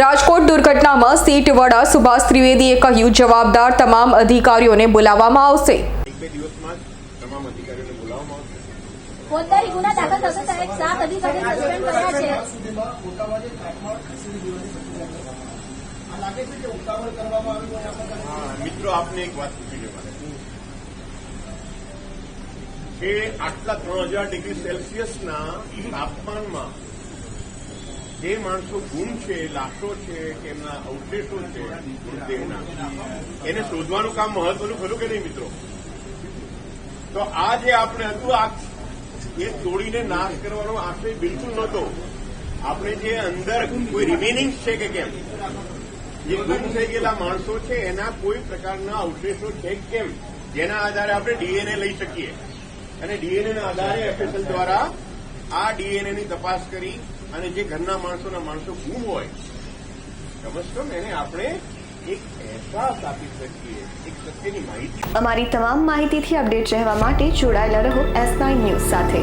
રાજકોટ દુર્ઘટનામાં સીટ વડા સુભાષ ત્રિવેદીએ કહ્યું જવાબદાર તમામ અધિકારીઓને બોલાવવામાં આવશે. એક બે દિવસમાં જ તમામ અધિકારીઓને બોલાવવામાં આવશે. ફોજદારી ગુના દાખલ થશે સાહેબ સાત અધિકારી સસ્પેન્ડ કર્યા છે. મિત્રો આપને એક વાત પૂછી છે મારે કે આટલા ત્રણ હજાર ડિગ્રી સેલ્સિયસના તાપમાનમાં જે માણસો ગુમ છે, લાશો છે, કે એમના અવશેષો છે મૃતદેહના એને શોધવાનું કામ મહત્વનું ખરું કે નહીં મિત્રો? તો આ જે આપણે હતું આ એ તોડીને નાશ કરવાનો આશય બિલકુલ નહોતો. આપણે જે અંદર કોઈ રિમેનિંગ છે કે કેમ? જે ગુમ થઈ ગયેલા માણસો છે, એના કોઈ પ્રકારના અવશેષો છે કેમ? જેના આધારે આપણે ડીએનએ લઈ શકીએ. અને ડીએનએના આધારે એફએસએલ દ્વારા આ ડીએનએની તપાસ કરી અને જે ઘરના માણસોના માણસો ગુમ હોય કમ એને આપણે એક અહેસાસ આપી શકીએ, એક સત્યની માહિતી. અમારી તમામ માહિતીથી અપડેટ રહેવા માટે જોડાયેલા રહો એસ નાઇન ન્યૂઝ સાથે.